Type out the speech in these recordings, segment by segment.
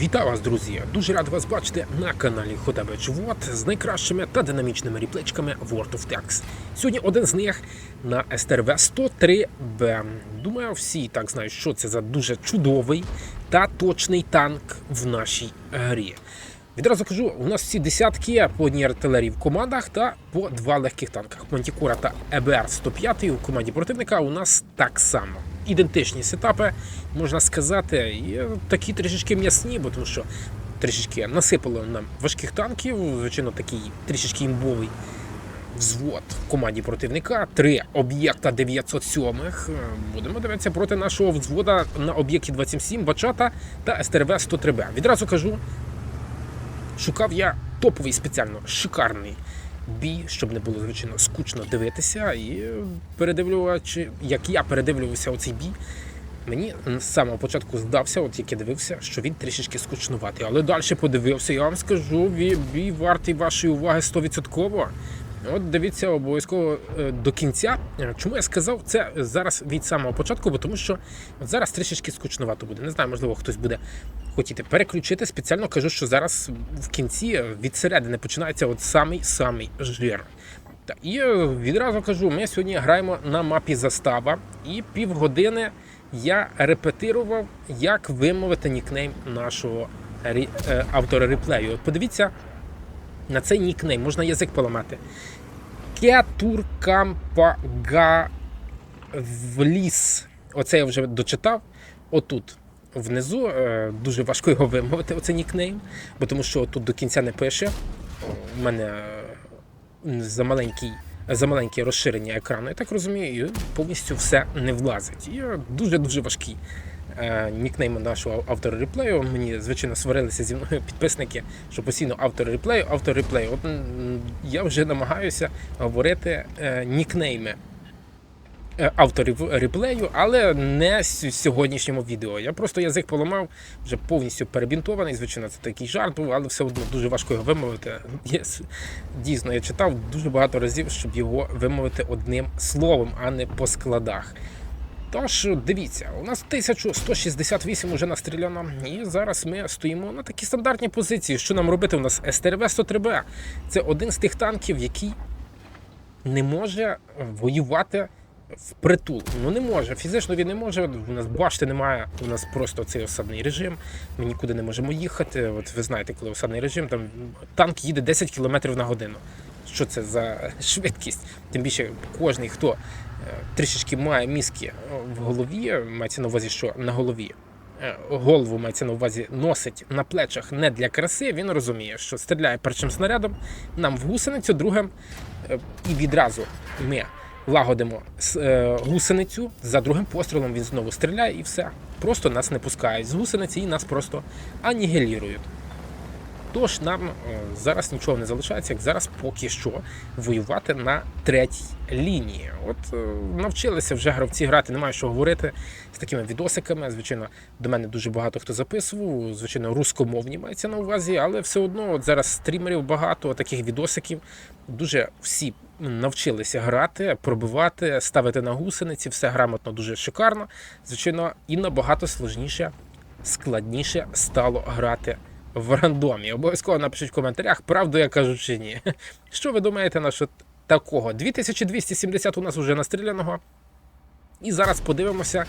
Вітаю вас, друзі! Дуже рад вас бачити на каналі Хотабич Вот з найкращими та динамічними ріплечками World of Tanks. Сьогодні один з них на СТРВ 103Б. Думаю, всі так знають, що це за дуже чудовий та точний танк в нашій грі. Відразу кажу, у нас всі десятки по одній артилерії в командах та по два легких танках. Мантікора та ЕБР 105 у команді противника у нас так само. Ідентичні сетапи, можна сказати, і такі трішечки м'ясні, бо тому що трішечки насипало нам важких танків, звичайно, такий трішечки імбовий взвод в команді противника. Три об'єкта 907. Будемо дивитися проти нашого взвода на об'єкті 27 Бачата та СТРВ 103Б. Відразу кажу, Шукав я топовий спеціально шикарний бій, щоб не було звичайно скучно дивитися. І передивлювачи, як я передивлювався оцей бій, мені з самого початку здався, от як я дивився, що він трішечки скучнуватий. Але далі подивився, я вам скажу, бій вартий вашої уваги 100%. От дивіться обов'язково е, до кінця. Е, Чому я сказав це зараз від самого початку? Бо тому що от зараз трішечки скучновато буде. Не знаю, можливо, хтось буде хотіти переключити. Спеціально кажу, що зараз в кінці е, від середини починається от самий самий жир. Та і відразу кажу, ми сьогодні граємо на мапі застава, і півгодини я репетирував, як вимовити нікнейм нашого автора реплею. Подивіться на цей нікнейм, можна язик поламати. Кетуркампага вліс. Оце я вже дочитав. Отут. Внизу е, дуже важко його вимовити, оцей нікнейм, бо тому що тут до кінця не пише. У мене е, за за маленьке розширення екрану, я так розумію, і повністю все не влазить. І е, дуже-дуже важкий е, нікнейм нашого автора реплею. Мені, звичайно, сварилися зі мною підписники, що постійно автор реплею, автор реплею. От я вже намагаюся говорити е, нікнейми е, авторів реплею, але не в сьогоднішньому відео. Я просто язик поламав, вже повністю перебінтований. Звичайно, це такий жарт був, але все одно дуже важко його вимовити. Я Дійсно, я читав дуже багато разів, щоб його вимовити одним словом, а не по складах. Тож дивіться, у нас 1168 уже настріляно, і зараз ми стоїмо на такій стандартній позиції. Що нам робити? У нас СТРВ 103Б. Це один з тих танків, який не може воювати впритул. Ну не може. Фізично він не може. У нас башти немає. У нас просто цей осадний режим. Ми нікуди не можемо їхати. От ви знаєте, коли осадний режим, там танк їде 10 км на годину. Що це за швидкість? Тим більше кожний, хто трішечки має мізки е, в голові, мається на увазі, що на голові. е, Голову мається на увазі носить на плечах не для краси. Він розуміє, що стріляє першим снарядом нам в гусеницю, другим е, і відразу ми лагодимо гусеницю. За другим пострілом він знову стріляє і все. Просто нас не пускають з гусениці і нас просто анігілірують. Тож нам е, зараз нічого не залишається, як зараз поки що воювати на третій лінії. От е, навчилися вже гравці грати, немає що говорити з такими відосиками. Звичайно, до мене дуже багато хто записував. Звичайно, рускомовні мається на увазі, але все одно от зараз стрімерів багато таких відосиків. Дуже всі навчилися грати, пробивати, ставити на гусениці, все грамотно, дуже шикарно. Звичайно, і набагато сложніше, складніше стало грати в рандомі. Обов'язково напишіть в коментарях, правду я кажу чи ні. Що ви думаєте на що такого? 2270 у нас вже настріляного. І зараз подивимося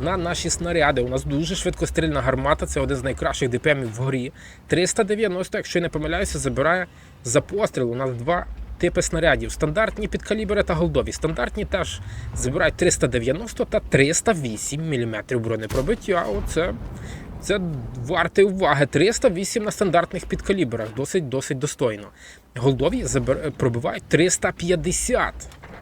на наші снаряди. У нас дуже швидкострільна гармата, це один з найкращих ДПМів в грі. 390, якщо я не помиляюся, забирає за постріл. У нас два типи снарядів: стандартні підкалібри та голдові. Стандартні теж забирають 390 та 308 мм бронепробиття. Оце це варте уваги. 308 на стандартних підкалібрах. Досить досить достойно. Голдові пробивають 350.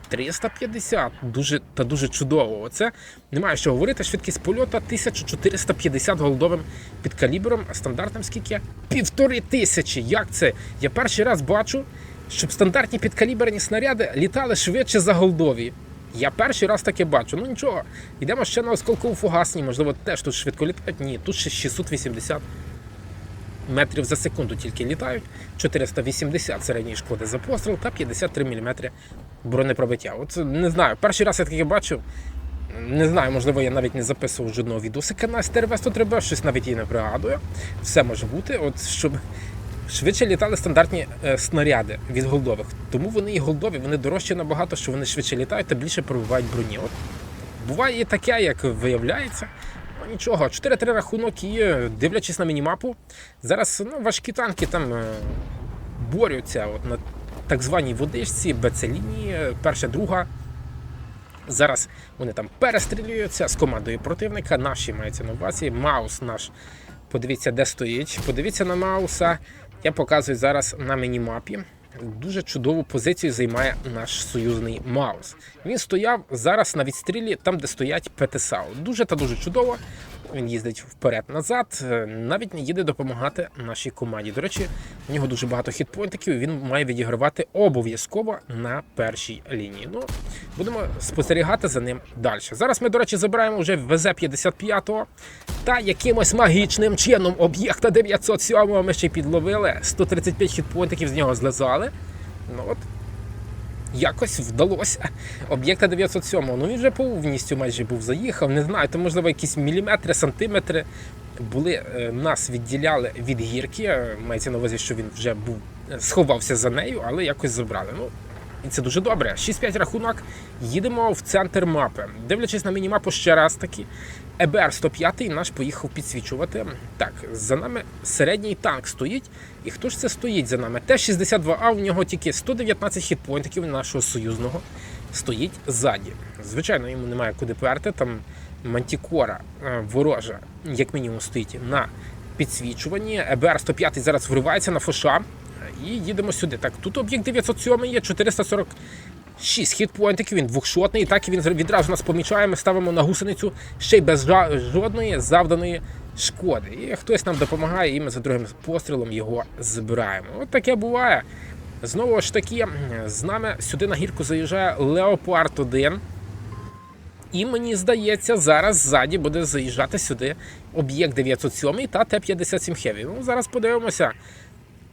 350. Дуже та дуже чудово. Оце немає що говорити. Швидкість польоту 1450 голдовим підкалібром, а стандартним скільки? Півтори тисячі. Як це? Я перший раз бачу, щоб стандартні підкаліберні снаряди літали швидше за голдові. Я перший раз таке бачу. Ну нічого, йдемо ще на осколкову фугасні, можливо, теж тут швидко літають. Ні, тут ще 680 метрів за секунду тільки літають, 480 середньої шкоди за постріл та 53 мм бронепробиття. От не знаю, перший раз я таке бачив. Не знаю, можливо, я навіть не записував жодного відосика на стрв 103 б щось навіть і не пригадую. Все може бути. От щоб швидше літали стандартні е, снаряди від голдових. Тому вони і голдові, вони дорожчі набагато, що вони швидше літають та більше пробивають броні. От буває і таке, як виявляється. Ну, нічого, 4-3 рахунок і е, дивлячись на мінімапу, зараз ну, важкі танки там е, борються от, на так званій водичці, БЦ-лінії, перша, друга. Зараз вони там перестрілюються з командою противника. Наші мається на увазі. Маус наш. Подивіться, де стоїть. Подивіться на Мауса. Я показую зараз на мінімапі. Дуже чудову позицію займає наш союзний Маус. Він стояв зараз на відстрілі, там, де стоять ПТСАУ. Дуже та дуже чудово. Він їздить вперед-назад, е, навіть не їде допомагати нашій команді. До речі, у нього дуже багато хітпойнтиків. Він має відігравати обов'язково на першій лінії. Ну, будемо спостерігати за ним далі. Зараз ми, до речі, забираємо вже ВЗ-55 та якимось магічним чином об'єкта 907 ми ще й підловили. 135 хітпойнтиків з нього злизали. Ну от. Якось вдалося. Об'єкта 907. Ну він вже повністю майже був заїхав. Не знаю, то можливо якісь міліметри, сантиметри були, е, нас відділяли від гірки. Мається на увазі, що він вже був е, сховався за нею, але якось забрали. Ну, і це дуже добре. 6-5 рахунок. Їдемо в центр мапи. Дивлячись на мінімапу ще раз таки. ЕБР 105 наш поїхав підсвічувати. Так, за нами середній танк стоїть. І хто ж це стоїть за нами? Т-62А, в нього тільки 119 хітпойнтиків нашого союзного стоїть ззаді. Звичайно, йому немає куди перти. Там мантікора е, ворожа, як мінімум, стоїть на підсвічуванні. ЕБР 105 зараз вривається на фоша. І їдемо сюди. Так, тут об'єкт 907 є 446 хітпойнтиків, він двохшотний. І так він відразу нас помічає. Ми ставимо на гусеницю ще й без жодної завданої шкоди. І хтось нам допомагає, і ми за другим пострілом його збираємо. От таке буває. Знову ж таки, з нами сюди на гірку заїжджає Леопард 1. І мені здається, зараз ззаді буде заїжджати сюди об'єкт 907 та Т-57 Heavy. Ну, зараз подивимося,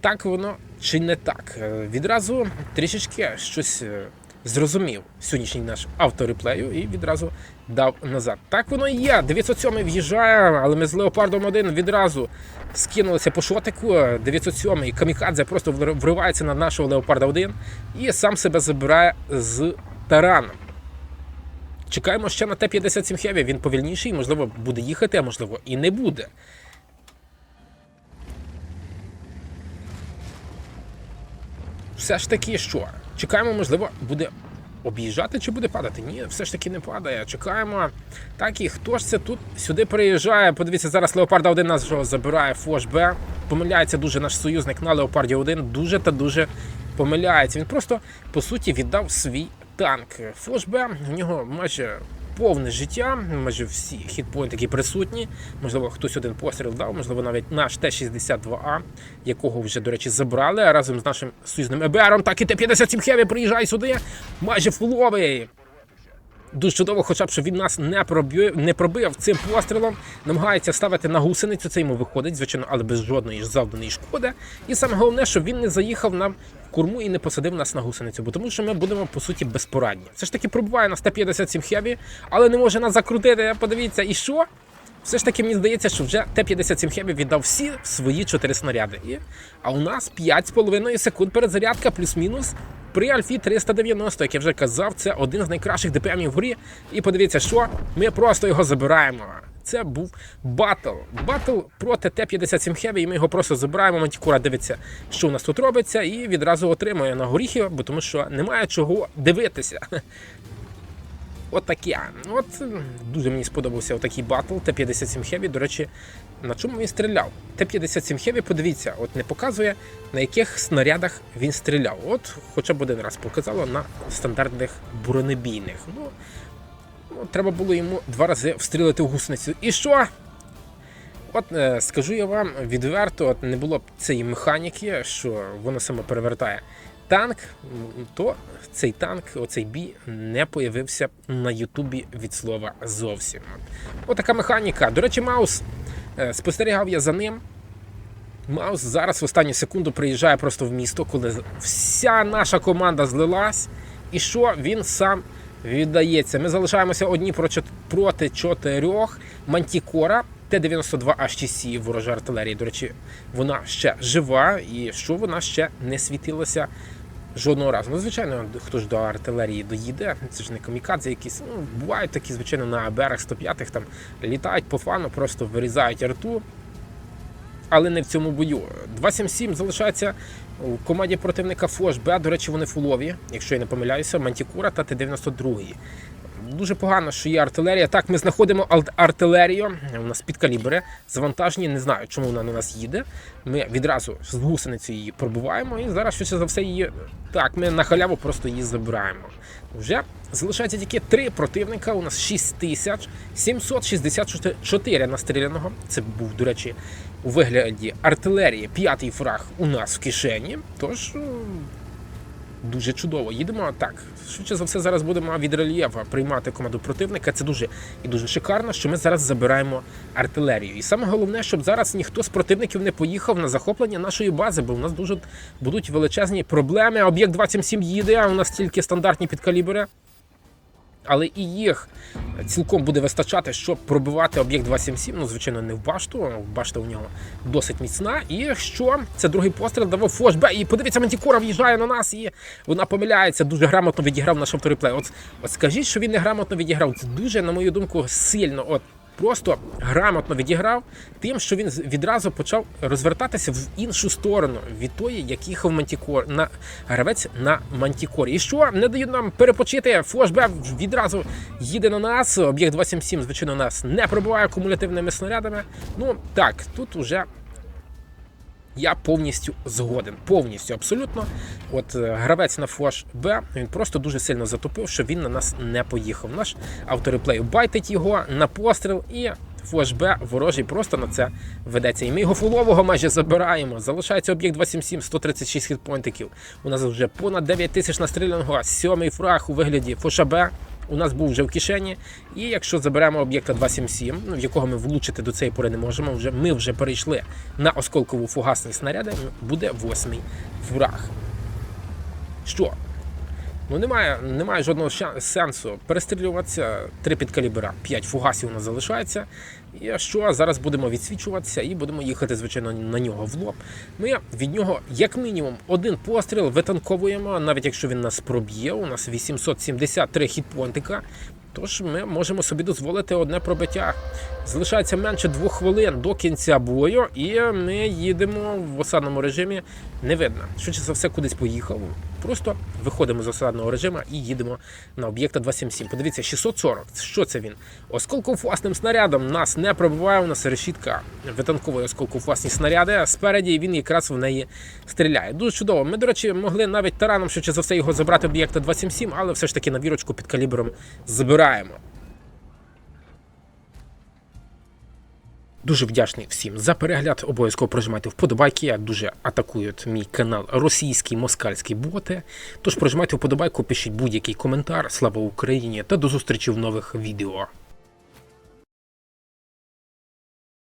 так воно чи не так. Е, Відразу трішечки щось е, зрозумів сьогоднішній наш автореплею і відразу дав назад. Так воно і є. 907 в'їжджає, але ми з Леопардом 1 відразу скинулися по шотику. 907 камікадзе просто вривається на нашого Леопарда 1 і сам себе забирає з тараном. Чекаємо ще на Т-57 Heavy, він повільніший, можливо, буде їхати, а можливо і не буде. Все ж таки, що? Чекаємо, можливо, буде об'їжджати чи буде падати? Ні, все ж таки не падає. Чекаємо. Так і хто ж це тут сюди приїжджає? Подивіться, зараз Леопарда 1 нас вже забирає Фош Б. Помиляється дуже наш союзник на Леопарді 1. Дуже та дуже помиляється. Він просто, по суті, віддав свій танк. Фош Б, у нього майже повне життя, майже всі хітпоінти, які присутні. Можливо, хтось один постріл дав, можливо, навіть наш Т-62А, якого вже, до речі, забрали а разом з нашим союзним ЕБРом. Так і Т-57 Хеві приїжджає сюди. Майже фуловий. Дуже чудово, хоча б що він нас не пробив, не пробив цим пострілом, намагається ставити на гусеницю. Це йому виходить, звичайно, але без жодної ж завданої шкоди. І саме головне, щоб він не заїхав нам в корму і не посадив нас на гусеницю, бо тому що ми будемо по суті безпорадні. Все ж таки пробуває нас Т-57 Хеві, але не може нас закрутити. Подивіться, і що? Все ж таки мені здається, що вже Т-57 Хеві віддав всі свої чотири снаряди. І, а у нас 5,5 секунд перезарядка, плюс-мінус. При Альфі 390, як я вже казав, це один з найкращих ДПМів в грі. І подивіться, що ми просто його забираємо. Це був батл. Батл проти Т-57 Heavy, і ми його просто забираємо. Мантікура дивиться, що у нас тут робиться, і відразу отримує на горіхи, бо тому що немає чого дивитися. От таке. От дуже мені сподобався отакий батл Т-57 Heavy. До речі, на чому він стріляв? Т-57 Heavy, подивіться, от не показує, на яких снарядах він стріляв. От хоча б один раз показало на стандартних бронебійних. Ну, ну треба було йому два рази встрілити в гусеницю. І що? От е, скажу я вам відверто, от не було б цієї механіки, що воно саме перевертає танк, то цей танк, оцей бій не появився на Ютубі від слова зовсім. Отака механіка. До речі, Маус спостерігав я за ним. Маус зараз в останню секунду приїжджає просто в місто, коли вся наша команда злилась. І що він сам віддається. Ми залишаємося одні проти чотирьох. Мантікора Т-92 HTC ворожа артилерії. До речі, вона ще жива і що вона ще не світилася жодного разу. Ну, звичайно, хто ж до артилерії доїде, це ж не камікадзе якісь. Ну, бувають такі, звичайно, на берег 105-х там літають по фану, просто вирізають арту. Але не в цьому бою. 277 залишається у команді противника Фош Б. До речі, вони фулові, якщо я не помиляюся, Мантікура та Т-92. Дуже погано, що є артилерія. Так, ми знаходимо артилерію. У нас підкалібри завантажені. Не знаю, чому вона на нас їде. Ми відразу з гусеницю її пробуваємо, і зараз швидше за все її. Так, ми на халяву просто її забираємо. Вже залишається тільки три противника. У нас 6764 настріляного. Це був, до речі, у вигляді артилерії. П'ятий фраг у нас в кишені. Тож. Дуже чудово. Їдемо так. Швидше за все, зараз будемо від рельєфа приймати команду противника. Це дуже і дуже шикарно, що ми зараз забираємо артилерію. І саме головне, щоб зараз ніхто з противників не поїхав на захоплення нашої бази, бо у нас дуже будуть величезні проблеми. Об'єкт 27 їде, а у нас тільки стандартні підкалібри. Але і їх цілком буде вистачати, щоб пробивати об'єкт 277. Ну, звичайно, не в башту. Башта у нього досить міцна. І що? Це другий постріл давав фошбе. І подивіться, Мантікора в'їжджає на нас, і вона помиляється. Дуже грамотно відіграв наш авториплей. От, от скажіть, що він не грамотно відіграв. Це дуже, на мою думку, сильно. От просто грамотно відіграв тим, що він відразу почав розвертатися в іншу сторону від тої, як їхав Мантікор на гравець на Мантікорі. І що не дають нам перепочити. Флешбек відразу їде на нас. Об'єкт 277, звичайно, нас не пробиває кумулятивними снарядами. Ну так, тут уже. Я повністю згоден, повністю абсолютно. От е, гравець на флаш Б він просто дуже сильно затопив, що він на нас не поїхав. Наш автореплей байтить його на постріл і. Флеш Б ворожий просто на це ведеться. І ми його фулового майже забираємо. Залишається об'єкт 277, 136 хітпойнтиків. У нас вже понад 9 тисяч настріляного, сьомий фраг у вигляді Фоша Б. У нас був вже в кишені. І якщо заберемо об'єкта 277, ну, в якого ми влучити до цієї пори не можемо, вже, ми вже перейшли на осколкову фугасні снаряди, буде восьмий враг. Що? Ну немає, немає жодного сенсу перестрілюватися. Три підкалібра, 5 фугасів у нас залишається. І що зараз будемо відсвічуватися і будемо їхати, звичайно, на нього в лоб. Ми від нього, як мінімум, один постріл витанковуємо, навіть якщо він нас проб'є. У нас 873 хітпонтика. Тож ми можемо собі дозволити одне пробиття. Залишається менше двох хвилин до кінця бою, і ми їдемо в осадному режимі. Не видно. Швидше за все, кудись поїхав. Просто виходимо з осадного режиму і їдемо на об'єкта 277. Подивіться, 640. Що це він? Осколковласним снарядом нас не пробиває. У нас решітка витанковує осколковласні снаряди. Спереді він якраз в неї стріляє. Дуже чудово. Ми, до речі, могли навіть тараном швидше за все його забрати об'єкта 277, але все ж таки на вірочку під калібром забираємо. Дуже вдячний всім за перегляд. Обов'язково прожимайте вподобайки. Дуже атакують мій канал російські москальські боти. Тож прожимайте вподобайку, пишіть будь-який коментар. Слава Україні та до зустрічі в нових відео.